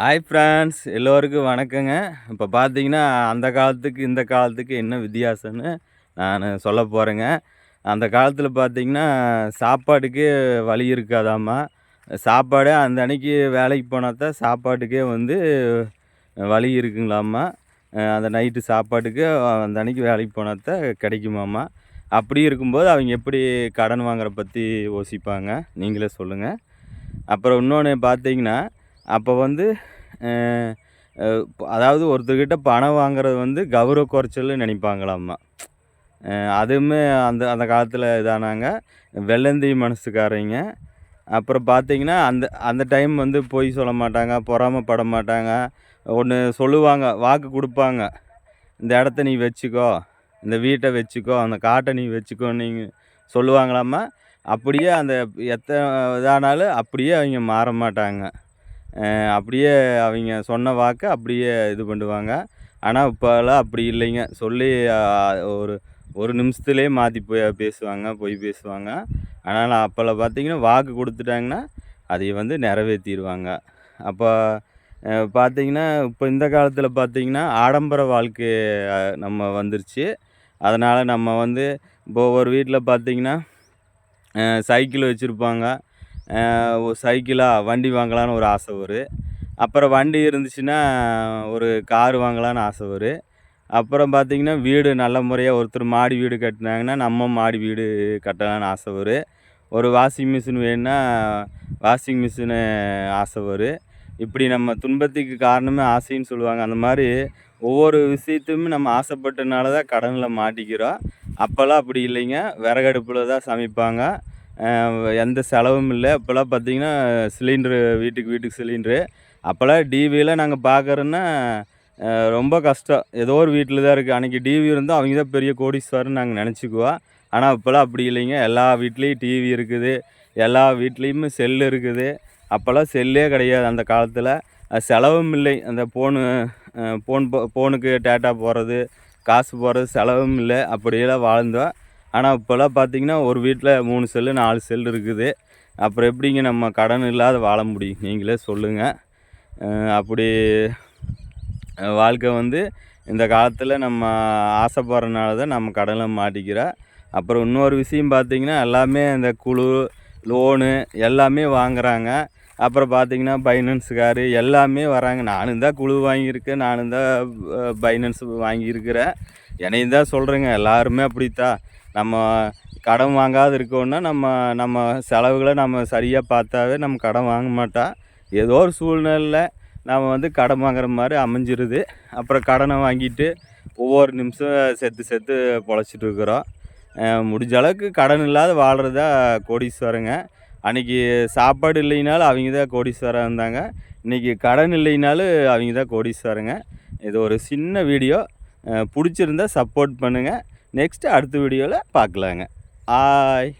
Hi friends எல்லோருக்கும் வணக்கங்க. இப்போ பார்த்தீங்கன்னா அந்த காலத்துக்கு இந்த காலத்துக்கு என்ன வித்தியாசம்னு நான் சொல்ல போகிறேங்க அந்த காலத்தில் பார்த்தீங்கன்னா சாப்பாட்டுக்கே வழி இருக்காதாம்மா. சாப்பாடே அந்த அன்னைக்கு வேலைக்கு போனால் தான் சாப்பாட்டுக்கே வந்து வழி இருக்குங்களாம்மா. அந்த நைட்டு சாப்பாட்டுக்கு அந்த அன்னைக்கு வேலைக்கு போனால் தான் கிடைக்குமாம்மா. அப்படி இருக்கும்போது அவங்க எப்படி கடன் வாங்குற பற்றி யோசிப்பாங்க? நீங்களே சொல்லுங்கள் அப்புறம் இன்னொன்று பார்த்தீங்கன்னா அப்போ வந்து அதாவது ஒருத்தர்கிட்ட பணம் வாங்குறது வந்து கௌரவ குறைச்சல்னு நினைப்பாங்களாம்மா. அதுவுமே அந்த அந்த காலத்தில் இதானாங்க. வெள்ளந்தி மனசுக்காரங்க. அப்புறம் பார்த்தீங்கன்னா அந்த அந்த டைம் வந்து பொய் சொல்ல மாட்டாங்க பொறாமப்பட மாட்டாங்க. ஒன்று சொல்லுவாங்க வாக்கு கொடுப்பாங்க. இந்த இடத்த நீ வச்சுக்கோ இந்த வீட்டை வச்சுக்கோ அந்த காட்டை நீ வச்சுக்கோ நீங்கள் சொல்லுவாங்களாம்மா. அப்படியே அந்த எத்தனை இதானாலும் அப்படியே அவங்க மாற மாட்டாங்க. அப்படியே அவங்க சொன்ன வாக்கை அப்படியே இது பண்ணுவாங்க. ஆனால் இப்போலாம் அப்படி இல்லைங்க. சொல்லி ஒரு ஒரு நிமிஷத்துலேயே மாற்றி போய் பேசுவாங்க பொய் பேசுவாங்க. ஆனால் அப்போல்லாம் பார்த்திங்கன்னா வாக்கு கொடுத்துட்டாங்கன்னா அதை வந்து நிறைவேற்றிடுவாங்க. அப்போ பார்த்திங்கன்னா பார்த்தீங்கன்னா இப்போ இந்த காலத்தில் பார்த்தீங்கன்னா ஆடம்பர வாழ்க்கை நம்ம வந்துருச்சு. அதனால் நம்ம வந்து இப்போ ஒரு வீட்டில் பார்த்தீங்கன்னா சைக்கிள் வச்சுருப்பாங்க. சைக்கிளாக வண்டி வாங்கலான்னு ஒரு ஆசை வரும் அப்புறம் வண்டி இருந்துச்சுன்னா ஒரு கார் வாங்கலான்னு ஆசை வரும் அப்புறம் பார்த்திங்கன்னா வீடு நல்ல முறையாக ஒருத்தர் மாடி வீடு கட்டினாங்கன்னா நம்ம மாடி வீடு கட்டலான்னு ஆசை வரும் ஒரு வாஷிங் மிஷின் வேணும்னா வாஷிங் மிஷினு ஆசை வரும் இப்படி நம்ம துன்பத்துக்கு காரணமே ஆசைன்னு சொல்லுவாங்க. அந்த மாதிரி ஒவ்வொரு விஷயத்தையுமே நம்ம ஆசைப்பட்டனால தான் கடனில் மாட்டிக்கிறோம். அப்போல்லாம் அப்படி இல்லைங்க. விறகடுப்பில் தான் சமைப்பாங்க. எந்த செலவும் இல்லை. இப்போல்லாம் பார்த்தீங்கன்னா சிலிண்ட்ரு வீட்டுக்கு வீட்டுக்கு சிலிண்ட்ரு அப்போல்லாம் டிவியில் நாங்கள் பார்க்குறோன்னா ரொம்ப கஷ்டம். ஏதோ ஒரு வீட்டில் தான் இருக்குது அன்றைக்கி டிவி இருந்தால் அவங்க தான் பெரிய கோடீஸ்வரன்னு நாங்கள் நினச்சிக்குவோம் ஆனால் இப்போல்லாம் அப்படி இல்லைங்க. எல்லா வீட்லேயும் டிவி இருக்குது. எல்லா வீட்லேயுமே செல்லு இருக்குது. அப்போல்லாம் செல்லே கிடையாது அந்த காலத்தில். செலவும் இல்லை. அந்த ஃபோனு ஃபோன் ஃபோனுக்கு டேட்டா போடுறது காசு போடுறது செலவும் இல்லை. அப்படியெல்லாம் வாழ்ந்தோம். ஆனால் இப்போல்லாம் பார்த்தீங்கன்னா ஒரு வீட்டில் மூணு செல்லு நாலு செல் இருக்குது. அப்புறம் எப்படிங்க நம்ம கடன் இல்லாத வாழ முடியும்? நீங்களே சொல்லுங்கள் அப்படி வாழ்க்கை வந்து இந்த காலத்தில் நம்ம ஆசைப்படுறனால தான் நம்ம கடனில் மாட்டிக்கிறோம் அப்புறம் இன்னொரு விஷயம் பார்த்தீங்கன்னா எல்லாமே இந்த குழு லோனு எல்லாமே வாங்குறாங்க. அப்புறம் பார்த்திங்கன்னா பைனான்ஸுக்காரு எல்லாமே வராங்க. நானும் தான் குழு வாங்கியிருக்கேன். நானும் தான் பைனான்ஸ் வாங்கியிருக்கிறேன். என்னையும் தான் சொல்கிறேங்க எல்லாருமே அப்படித்தான். நம்ம கடன் வாங்காத இருக்கோன்னா நம்ம நம்ம செலவுகளை நம்ம சரியாக பார்த்தாவே நம்ம கடன் வாங்க மாட்டோம் ஏதோ ஒரு சூழ்நிலையில் நம்ம வந்து கடன் வாங்குற மாதிரி அமைஞ்சிருது. அப்புறம் கடனை வாங்கிட்டு ஒவ்வொரு நிமிஷம் செத்து செத்து பொழைச்சிட்டு இருக்கிறோம். முடிஞ்ச அளவுக்கு கடன் இல்லாத வாழ்கிறதா கோடீஸ்வரங்க. அன்றைக்கி சாப்பாடு இல்லைனாலும் அவங்க தான் கோடீஸ்வரம் இருந்தாங்க. இன்றைக்கி கடன் இல்லைனாலும் அவங்க தான் கோடீஸ்வரங்க. இது ஒரு சின்ன வீடியோ. பிடிச்சிருந்தா சப்போர்ட் பண்ணுங்கள் நெக்ஸ்ட்டு அடுத்த வீடியோவில் பார்க்கலாங்க. ஆய்